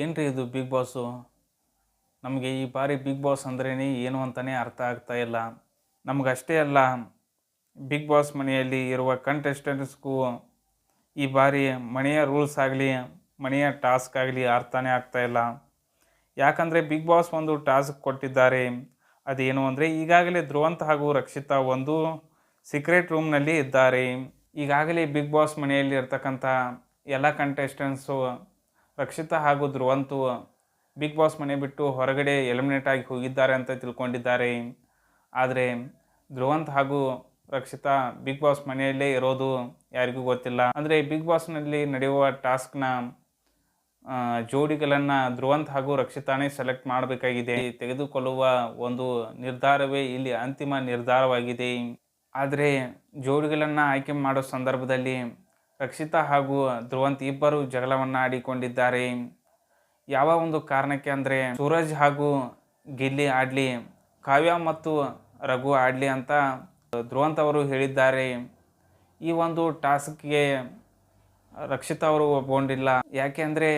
ಏನು ರೀ ಇದು ಬಿಗ್ ಬಾಸು ನಮಗೆ ಈ ಬಾರಿ ಬಿಗ್ ಬಾಸ್ ಅಂದ್ರೇ ಏನು ಅಂತಲೇ ಅರ್ಥ ಆಗ್ತಾ ಇಲ್ಲ. ನಮಗಷ್ಟೇ ಅಲ್ಲ ಬಿಗ್ ಬಾಸ್ ಮನೆಯಲ್ಲಿ ಇರುವ ಕಂಟೆಸ್ಟೆಂಟ್ಸ್ಗೂ ಈ ಬಾರಿ ಮನೆಯ ರೂಲ್ಸ್ ಆಗಲಿ, ಮನೆಯ ಟಾಸ್ಕ್ ಆಗಲಿ ಅರ್ಥನೇ ಆಗ್ತಾ ಇಲ್ಲ. ಯಾಕಂದರೆ ಬಿಗ್ ಬಾಸ್ ಒಂದು ಟಾಸ್ಕ್ ಕೊಟ್ಟಿದ್ದಾರೆ. ಅದೇನು ಅಂದರೆ ಈಗಾಗಲೇ ಧ್ರುವಂತ ಹಾಗೂ ರಕ್ಷಿತಾ ಒಂದು ಸೀಕ್ರೆಟ್ ರೂಮ್ನಲ್ಲಿ ಇದ್ದಾರೆ. ಈಗಾಗಲೇ ಬಿಗ್ ಬಾಸ್ ಮನೆಯಲ್ಲಿ ಇರ್ತಕ್ಕಂಥ ಎಲ್ಲ ಕಂಟೆಸ್ಟೆಂಟ್ಸು ರಕ್ಷಿತಾ ಹಾಗೂ ಧ್ರುವಂತು ಬಿಗ್ ಬಾಸ್ ಮನೆ ಬಿಟ್ಟು ಹೊರಗಡೆ ಎಲಿಮಿನೇಟ್ ಆಗಿ ಹೋಗಿದ್ದಾರೆ ಅಂತ ತಿಳ್ಕೊಂಡಿದ್ದಾರೆ. ಆದರೆ ಧ್ರುವಂತ್ ಹಾಗೂ ರಕ್ಷಿತಾ ಬಿಗ್ ಬಾಸ್ ಮನೆಯಲ್ಲೇ ಇರೋದು ಯಾರಿಗೂ ಗೊತ್ತಿಲ್ಲ. ಅಂದರೆ ಬಿಗ್ ಬಾಸ್ನಲ್ಲಿ ನಡೆಯುವ ಟಾಸ್ಕ್ನ ಜೋಡಿಗಳನ್ನು ಧ್ರುವಂತ್ ಹಾಗೂ ರಕ್ಷಿತಾನೇ ಸೆಲೆಕ್ಟ್ ಮಾಡಬೇಕಾಗಿದೆ. ತೆಗೆದುಕೊಳ್ಳುವ ಒಂದು ನಿರ್ಧಾರವೇ ಇಲ್ಲಿ ಅಂತಿಮ ನಿರ್ಧಾರವಾಗಿದೆ. ಆದರೆ ಜೋಡಿಗಳನ್ನು ಆಯ್ಕೆ ಮಾಡೋ ಸಂದರ್ಭದಲ್ಲಿ ರಕ್ಷಿತಾ ಹಾಗೂ ಧ್ರುವಂತ್ ಇಬ್ಬರು ಜಗಳವನ್ನು ಆಡಿಕೊಂಡಿದ್ದಾರೆ. ಯಾವ ಒಂದು ಕಾರಣಕ್ಕೆ ಅಂದರೆ ಸೂರಜ್ ಹಾಗೂ ಗಿಲ್ಲಿ ಆಡಲಿ, ಕಾವ್ಯ ಮತ್ತು ರಘು ಆಡಲಿ ಅಂತ ಧ್ರುವಂತ್ ಅವರು ಹೇಳಿದ್ದಾರೆ. ಈ ಒಂದು ಟಾಸ್ಕ್ಗೆ ರಕ್ಷಿತಾ ಅವರು ಒಪ್ಕೊಂಡಿಲ್ಲ. ಯಾಕೆಂದರೆ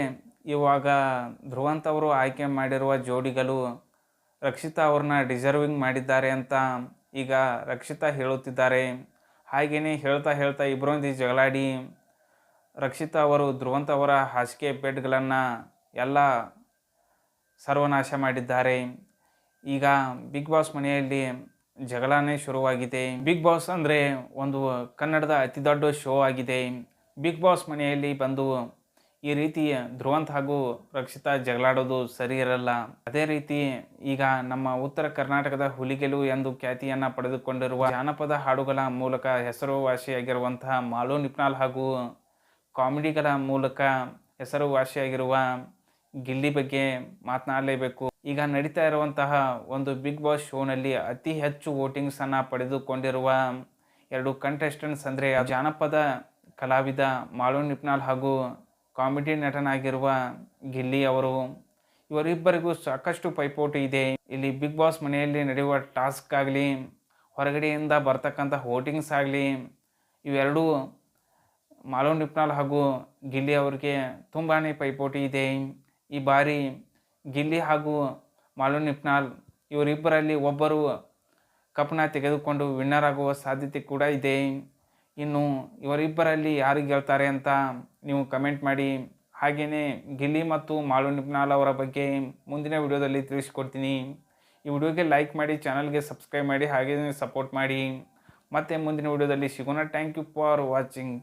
ಇವಾಗ ಧ್ರುವಂತ್ ಅವರು ಆಯ್ಕೆ ಮಾಡಿರುವ ಜೋಡಿಗಳು ರಕ್ಷಿತಾ ಅವ್ರನ್ನ ಡಿಸರ್ವಿಂಗ್ ಮಾಡಿದ್ದಾರೆ ಅಂತ ಈಗ ರಕ್ಷಿತಾ ಹೇಳುತ್ತಿದ್ದಾರೆ. ಹಾಗೆಯೇ ಹೇಳ್ತಾ ಹೇಳ್ತಾ ಇಬ್ಬರೊಂದಿಗೆ ಜಗಳಾಡಿ ರಕ್ಷಿತಾ ಅವರು, ಧ್ರುವಂತ ಅವರ ಹಾಸಿಗೆ ಬೆಡ್ಗಳನ್ನು ಎಲ್ಲ ಸರ್ವನಾಶ ಮಾಡಿದ್ದಾರೆ. ಈಗ ಬಿಗ್ ಬಾಸ್ ಮನೆಯಲ್ಲಿ ಜಗಳನೇ ಶುರುವಾಗಿದೆ. ಬಿಗ್ ಬಾಸ್ ಅಂದರೆ ಒಂದು ಕನ್ನಡದ ಅತಿ ದೊಡ್ಡ ಶೋ ಆಗಿದೆ. ಬಿಗ್ ಬಾಸ್ ಮನೆಯಲ್ಲಿ ಬಂದು ಈ ರೀತಿ ಧ್ರುವಂತ್ ಹಾಗೂ ರಕ್ಷಿತಾ ಜಗಳಾಡೋದು ಸರಿ ಇರಲ್ಲ. ಅದೇ ರೀತಿ ಈಗ ನಮ್ಮ ಉತ್ತರ ಕರ್ನಾಟಕದ ಹುಲಿಗೆಲು ಎಂದು ಖ್ಯಾತಿಯನ್ನು ಪಡೆದುಕೊಂಡಿರುವ ಜಾನಪದ ಹಾಡುಗಳ ಮೂಲಕ ಹೆಸರುವಾಸಿಯಾಗಿರುವಂತಹ ಮಾಲು ನಿಪ್ನಾಲ್ ಹಾಗೂ ಕಾಮಿಡಿಗಳ ಮೂಲಕ ಹೆಸರುವಾಸಿಯಾಗಿರುವ ಗಿಲ್ಲಿ ಬಗ್ಗೆ ಮಾತನಾಡಲೇಬೇಕು. ಈಗ ನಡೀತಾ ಇರುವಂತಹ ಒಂದು ಬಿಗ್ ಬಾಸ್ ಶೋನಲ್ಲಿ ಅತಿ ಹೆಚ್ಚು ವೋಟಿಂಗ್ಸನ್ನು ಪಡೆದುಕೊಂಡಿರುವ ಎರಡು ಕಂಟೆಸ್ಟೆಂಟ್ಸ್ ಅಂದರೆ ಜಾನಪದ ಕಲಾವಿದ ಮಾಳು ನಿಪ್ನಾಲ್ ಹಾಗೂ ಕಾಮಿಡಿ ನಟನಾಗಿರುವ ಗಿಲ್ಲಿ ಅವರು, ಇವರಿಬ್ಬರಿಗೂ ಸಾಕಷ್ಟು ಪೈಪೋಟಿ ಇದೆ. ಇಲ್ಲಿ ಬಿಗ್ ಬಾಸ್ ಮನೆಯಲ್ಲಿ ನಡೆಯುವ ಟಾಸ್ಕ್ ಆಗಲಿ, ಹೊರಗಡೆಯಿಂದ ಬರ್ತಕ್ಕಂಥ ವೋಟಿಂಗ್ಸ್ ಆಗಲಿ, ಇವೆರಡೂ ಮಾಲೋ ನಿಪ್ನಾಲ್ ಹಾಗೂ ಗಿಲ್ಲಿ ಅವರಿಗೆ ತುಂಬಾ ಪೈಪೋಟಿ ಇದೆ. ಈ ಬಾರಿ ಗಿಲ್ಲಿ ಹಾಗೂ ಮಾಲೋ ನಿಪ್ನಾಲ್ ಇವರಿಬ್ಬರಲ್ಲಿ ಒಬ್ಬರು ಕಪ್ನ ತೆಗೆದುಕೊಂಡು ವಿನ್ನರ್ ಆಗುವ ಸಾಧ್ಯತೆ ಕೂಡ ಇದೆ. ಇನ್ನು ಇವರಿಬ್ಬರಲ್ಲಿ ಯಾರು ಗೆಲ್ತಾರೆ ಅಂತ ನೀವು ಕಮೆಂಟ್ ಮಾಡಿ. ಹಾಗೆಯೇ ಗಿಲ್ಲಿ ಮತ್ತು ಮಾಳು ನಿಪ್ನಾಲ್ ಅವರ ಬಗ್ಗೆ ಮುಂದಿನ ವಿಡಿಯೋದಲ್ಲಿ ತಿಳಿಸ್ಕೊಡ್ತೀನಿ. ಈ ವಿಡಿಯೋಗೆ ಲೈಕ್ ಮಾಡಿ ಚಾನಲ್ಗೆ ಸಬ್ಸ್ಕ್ರೈಬ್ ಮಾಡಿ ಹಾಗೆಯೇ ಸಪೋರ್ಟ್ ಮಾಡಿ. ಮತ್ತೆ ಮುಂದಿನ ವಿಡಿಯೋದಲ್ಲಿ ಸಿಗೋಣ. Thank you for watching